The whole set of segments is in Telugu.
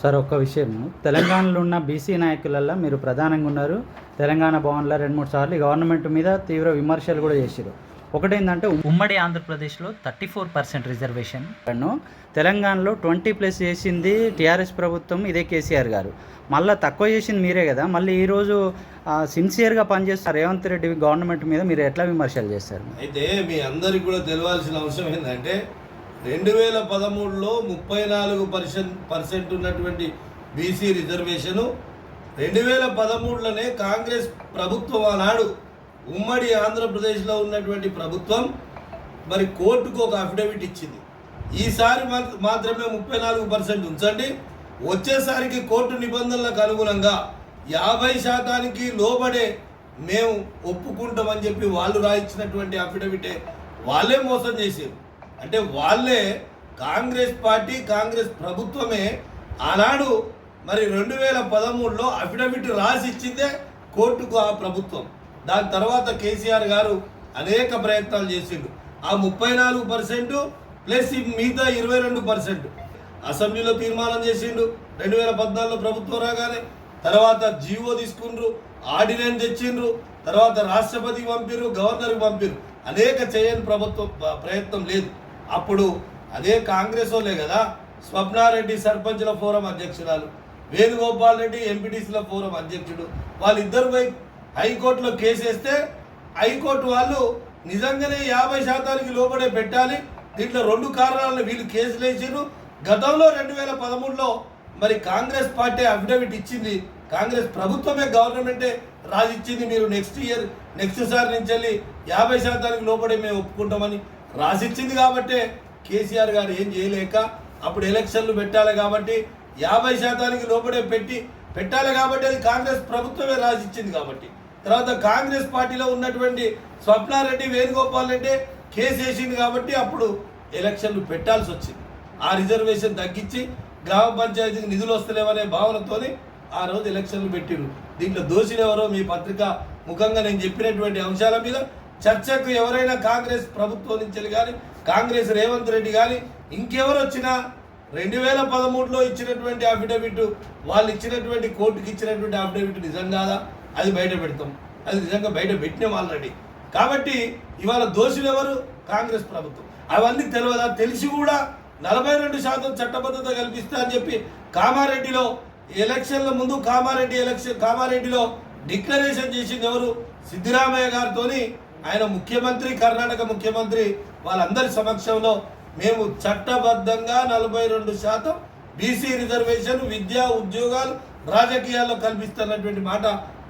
సార్ ఒక్క విషయం. తెలంగాణలో ఉన్న బీసీ నాయకులల్లో మీరు ప్రధానంగా ఉన్నారు. తెలంగాణ భవన్లో రెండు మూడు సార్లు గవర్నమెంట్ మీద తీవ్ర విమర్శలు కూడా చేశారు ఒకటేంటంటే ఉమ్మడి ఆంధ్రప్రదేశ్లో థర్టీ ఫోర్ పర్సెంట్ రిజర్వేషన్. తెలంగాణలో ట్వంటీ ప్లస్ చేసింది టీఆర్ఎస్ ప్రభుత్వం ఇదే కేసీఆర్ గారు. మళ్ళీ తక్కువ చేసింది మీరే కదా. మళ్ళీ ఈరోజు సిన్సియర్గా పనిచేస్తారు రేవంత్ రెడ్డి గవర్నమెంట్ మీద మీరు ఎట్లా విమర్శలు చేస్తారు? అయితే మీ అందరికి కూడా తెలియాల్సిన అవసరం ఏంటంటే రెండు వేల పదమూడులో ముప్పై నాలుగు పర్సెంట్ పర్సెంట్ ఉన్నటువంటి బీసీ రిజర్వేషను రెండు వేల పదమూడులోనే కాంగ్రెస్ ప్రభుత్వం ఆనాడు ఉమ్మడి ఆంధ్రప్రదేశ్లో ఉన్నటువంటి ప్రభుత్వం మరి కోర్టుకు ఒక అఫిడవిట్ ఇచ్చింది. ఈసారి మాత్రమే ముప్పై నాలుగు పర్సెంట్ ఉంచండి. వచ్చేసరికి కోర్టు నిబంధనలకు అనుగుణంగా యాభై శాతానికి లోబడే మేము ఒప్పుకుంటామని చెప్పి వాళ్ళు రాయించినటువంటి అఫిడవిటే వాళ్ళే మోసం చేశారు. అంటే వాళ్ళే కాంగ్రెస్ పార్టీ కాంగ్రెస్ ప్రభుత్వమే ఆనాడు మరి రెండు వేల పదమూడులో అఫిడవిట్ రాసి ఇచ్చిందే కోర్టుకు ఆ ప్రభుత్వం. దాని తర్వాత కేసీఆర్ గారు అనేక ప్రయత్నాలు చేసిండు. ఆ ముప్పై నాలుగు పర్సెంట్ ప్లస్ ఈ మిగతా ఇరవై రెండు పర్సెంట్ అసెంబ్లీలో తీర్మానం చేసిండు. రెండు వేల పద్నాలుగులో ప్రభుత్వం రాగానే తర్వాత జీవో తీసుకుండ్రు ఆర్డినెన్స్ తెచ్చిండ్రు తర్వాత రాష్ట్రపతికి పంపిరు గవర్నర్కి పంపిరు అనేక చేయని ప్రభుత్వం ప్రయత్నం లేదు. అప్పుడు అదే కాంగ్రెస్ వాళ్ళే కదా స్వప్నారెడ్డి సర్పంచ్ల ఫోరం అధ్యక్షురాలు వేణుగోపాల్ రెడ్డి ఎంపీటీసీల ఫోరం అధ్యక్షుడు వాళ్ళిద్దరు పోయి హైకోర్టులో కేసు వేస్తే హైకోర్టు వాళ్ళు నిజంగానే యాభై శాతానికి లోబడే పెట్టాలి దీంట్లో రెండు కారణాలను వీళ్ళు కేసులు వేసారు గతంలో రెండు వేల పదమూడులో మరి కాంగ్రెస్ పార్టీ అఫిడవిట్ ఇచ్చింది కాంగ్రెస్ ప్రభుత్వమే గవర్నమెంటే రాజిచ్చింది మీరు నెక్స్ట్ ఇయర్ నెక్స్ట్ సారి నుంచి వెళ్ళి యాభై శాతానికి లోపడే మేము ఒప్పుకుంటామని. రాసిచ్చింది కాబట్టే కేసీఆర్ గారు ఏం చేయలేక అప్పుడు ఎలక్షన్లు పెట్టాలి కాబట్టి యాభై శాతానికి లోపడే పెట్టి పెట్టాలి కాబట్టి అది కాంగ్రెస్ ప్రభుత్వమే రాసిచ్చింది కాబట్టి. తర్వాత కాంగ్రెస్ పార్టీలో ఉన్నటువంటి స్వప్నారెడ్డి వేణుగోపాల్ రెడ్డి కేసు వేసింది కాబట్టి అప్పుడు ఎలక్షన్లు పెట్టాల్సి వచ్చింది. ఆ రిజర్వేషన్ తగ్గించి గ్రామ పంచాయతీకి నిధులు వస్తలేవనే భావనతోనే ఆ రోజు ఎలక్షన్లు పెట్టిరు దీంట్లో దోషులు ఎవరో మీ పత్రిక ముఖంగా నేను చెప్పినటువంటి అంశాల మీద చర్చకు ఎవరైనా కాంగ్రెస్ ప్రభుత్వం నుంచి కానీ కాంగ్రెస్ రేవంత్ రెడ్డి కానీ ఇంకెవరు వచ్చినా రెండు వేల పదమూడులో ఇచ్చినటువంటి అఫిడవిట్ వాళ్ళు ఇచ్చినటువంటి కోర్టుకి ఇచ్చినటువంటి అఫిడవిట్ నిజం కాదా? అది బయట పెడతాం. అది నిజంగా బయట పెట్టినాం ఆల్రెడీ కాబట్టి ఇవాళ దోషులు ఎవరు? కాంగ్రెస్ ప్రభుత్వం. అవన్నీ తెలియదా? తెలిసి కూడా నలభై రెండు శాతం చట్టబద్ధత కల్పిస్తా అని చెప్పి కామారెడ్డిలో ఎలక్షన్ల ముందు కామారెడ్డి ఎలక్షన్ కామారెడ్డిలో డిక్లరేషన్ చేసింది ఎవరు? సిద్ధిరామయ్య గారితోని ఆయన ముఖ్యమంత్రి కర్ణాటక ముఖ్యమంత్రి వాళ్ళందరి సమక్షంలో మేము చట్టబద్ధంగా నలభై రెండు శాతం బీసీ రిజర్వేషన్ విద్యా ఉద్యోగాలు రాజకీయాల్లో కల్పిస్తున్నటువంటి మాట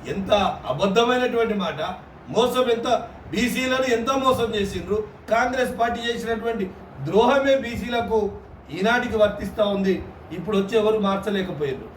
ఎంత అబద్ధమైనటువంటి మాట మోసం ఎంత బీసీలను ఎంత మోసం చేసిండ్రు కాంగ్రెస్ పార్టీ చేసినటువంటి ద్రోహమే బీసీలకు ఈనాటికి వర్తిస్తూ ఉంది ఇప్పుడు వచ్చి ఎవరు మార్చలేకపోయారు